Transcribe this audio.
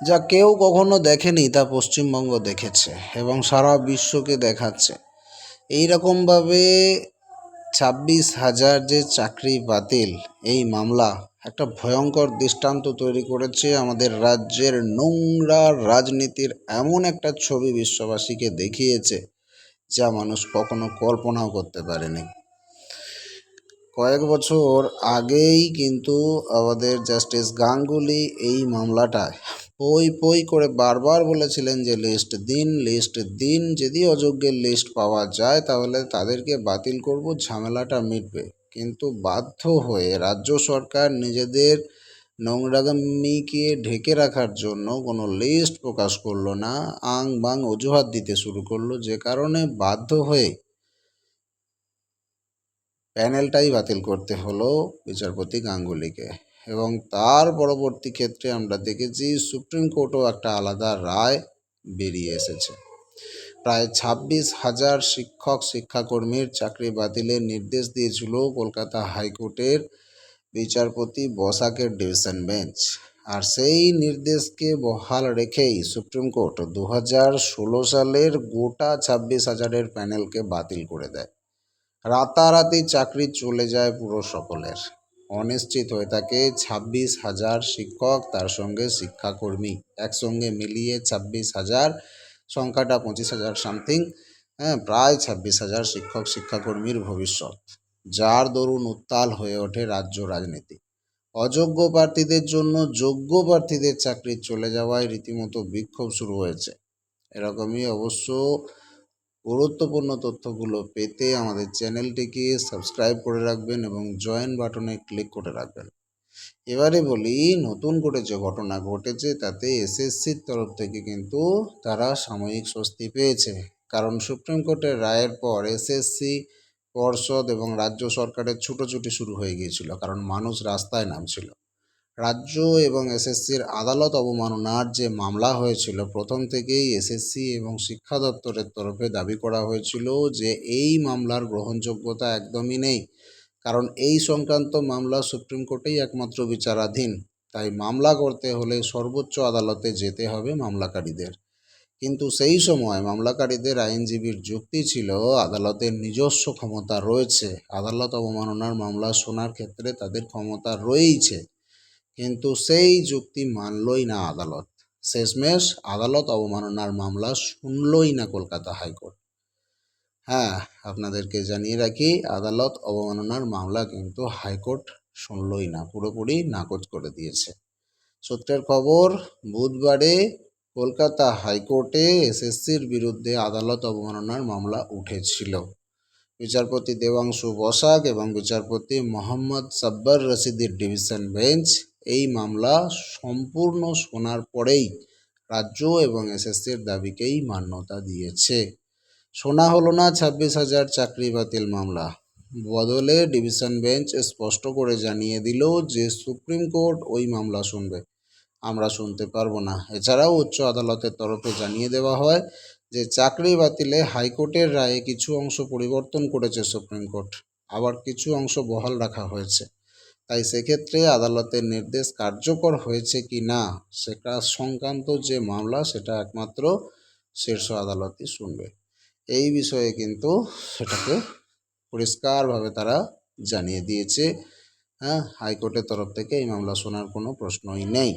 যা কেউ কখনো দেখেনি তা পশ্চিমবঙ্গ দেখেছে এবং সারা বিশ্বকে দেখাচ্ছে। এই রকমভাবে ছাব্বিশ হাজার যে চাকরি বাতিল, এই মামলা একটা ভয়ঙ্কর দৃষ্টান্ত তৈরি করেছে আমাদের রাজ্যের নোংরা রাজনীতির এমন একটা ছবি বিশ্ববাসীকে দেখিয়েছে, যা মানুষ কখনো কল্পনাও করতে পারেনি। কয়েক বছর আগেই কিন্তু আমাদের জাস্টিস গাঙ্গুলি এই মামলাটায় পই পই করে বারবার বলেছিলেন যে লিস্ট দিন লিস্ট দিন, যদি অযোগ্যের লিস্ট পাওয়া যায় তাহলে তাদেরকে বাতিল করব, ঝামেলাটা মিটবে। কিন্তু বাধ্য হয়ে রাজ্য সরকার নিজেদের নোংরামিকে ঢেকে রাখার জন্য কোনো লিস্ট প্রকাশ করল না, আং বাং অজুহাত দিতে শুরু করল। যে কারণে বাধ্য হয়ে প্যানেলটাই বাতিল করতে হলো বিচারপতি গাঙ্গুলিকে। এবং তার পরবর্তী ক্ষেত্রে আমরা দেখেছি সুপ্রিম কোর্টও একটা আলাদা রায় বেরিয়ে এসেছে। প্রায় ছাব্বিশ হাজার শিক্ষক, শিক্ষাকর্মীর চাকরি বাতিলের নির্দেশ দিয়েছিল কলকাতা হাইকোর্টের বিচারপতি বসাকের ডিভিশন বেঞ্চ। আর সেই নির্দেশকে বহাল রেখেই সুপ্রিম কোর্ট দু হাজার ষোলো সালের গোটা ছাব্বিশ হাজারের প্যানেলকে বাতিল করে দেয়। রাতারাতি চাকরি চলে যায় পুরো সকলের। অনিশ্চিত হয়ে থাকে। ছাব্বিশ হাজার শিক্ষক তার সঙ্গে শিক্ষাকর্মী একসঙ্গে মিলিয়ে ছাব্বিশ হাজার, সংখ্যাটা পঁচিশ হাজার সামথিং হ্যাঁ প্রায় ছাব্বিশ হাজার শিক্ষক, শিক্ষাকর্মীর ভবিষ্যৎ, যার দরুন উত্তাল হয়ে ওঠে রাজ্য রাজনীতি। অযোগ্য প্রার্থীদের জন্য যোগ্য প্রার্থীদের চাকরি চলে যাওয়ায় রীতিমতো বিক্ষোভ শুরু হয়েছে। এরকমই অবশ্য গুরুত্বপূর্ণ তথ্যগুলো পেতে আমাদের চ্যানেলটিকে সাবস্ক্রাইব করে রাখবেন এবং জয়েন বাটনে ক্লিক করে রাখবেন। এবারে বলি, নতুন করে যে ঘটনা ঘটেছে তাতে এসএসসির তরফ থেকে কিন্তু তারা সাময়িক স্বস্তি পেয়েছে। কারণ সুপ্রিম কোর্টের রায়ের পর এসএসসি পর্ষদ এবং রাজ্য সরকারের ছুটোছুটি শুরু হয়ে গিয়েছিল, কারণ মানুষ রাস্তায় নামছিল। রাজ্য এবং এসএসসির আদালত অবমাননার যে মামলা হয়েছিল, প্রথম থেকেই এসএসসি এবং শিক্ষা দপ্তরের তরফে দাবি করা হয়েছিল যে এই মামলার গ্রহণযোগ্যতা একদমই নেই। কারণ এই সংক্রান্ত মামলা সুপ্রিম কোর্টেই একমাত্র বিচারাধীন। তাই মামলা করতে হলে সর্বোচ্চ আদালতে যেতে হবে মামলাকারীদের। কিন্তু সেই সময় মামলাকারীদের আইনজীবীর যুক্তি ছিল, আদালতের নিজস্ব ক্ষমতা রয়েছে। আদালত অবমাননার মামলা শোনার ক্ষেত্রে তাদের ক্ষমতা রয়েইছে। কিন্তু সেই যুক্তি মানলই না আদালত। শেষমেশ আদালত অবমাননার মামলা শুনলই না কলকাতা হাইকোর্ট। হ্যাঁ আপনাদেরকে জানিয়ে রাখি, আদালত অবমাননার মামলা কিন্তু হাইকোর্ট শুনলই না, পুরোপুরি নাকচ করে দিয়েছে। সূত্রের খবর, বুধবারে কলকাতা হাইকোর্টে এসএসসির বিরুদ্ধে আদালত অবমাননার মামলা উঠেছিল। বিচারপতি দেবাংশু বসাক এবং বিচারপতি মোহাম্মদ সাব্বার রশিদের ডিভিশন বেঞ্চ এই মামলা সম্পূর্ণ শোনার পরেই রাজ্য এবং এসএসসির দাবিকেই মান্যতা দিয়েছে। শোনা হলো না ছাব্বিশ হাজার চাকরি বাতিল মামলা। বদলে ডিভিশন বেঞ্চ স্পষ্ট করে জানিয়ে দিল যে সুপ্রিম কোর্ট ওই মামলা শুনবে। আমরা শুনতে পারব না। এছাড়াও উচ্চ আদালতের তরফে জানিয়ে দেওয়া হয় যে চাকরি বাতিলে হাইকোর্টের রায়ে কিছু অংশ পরিবর্তন করেছে সুপ্রিম কোর্ট। আবার কিছু অংশ বহাল রাখা হয়েছে। তাই সেক্ষেত্রে আদালতের নির্দেশ কার্যকর হয়েছে কি না, সেটা সংক্রান্ত যে মামলা সেটা একমাত্র শীর্ষ আদালতই শুনবে। এই বিষয়ে কিন্তু সেটাকে পরিষ্কারভাবে তারা জানিয়ে দিয়েছে। হ্যাঁ হাইকোর্টের তরফ থেকে এই মামলা শোনার কোনো প্রশ্নই নেই।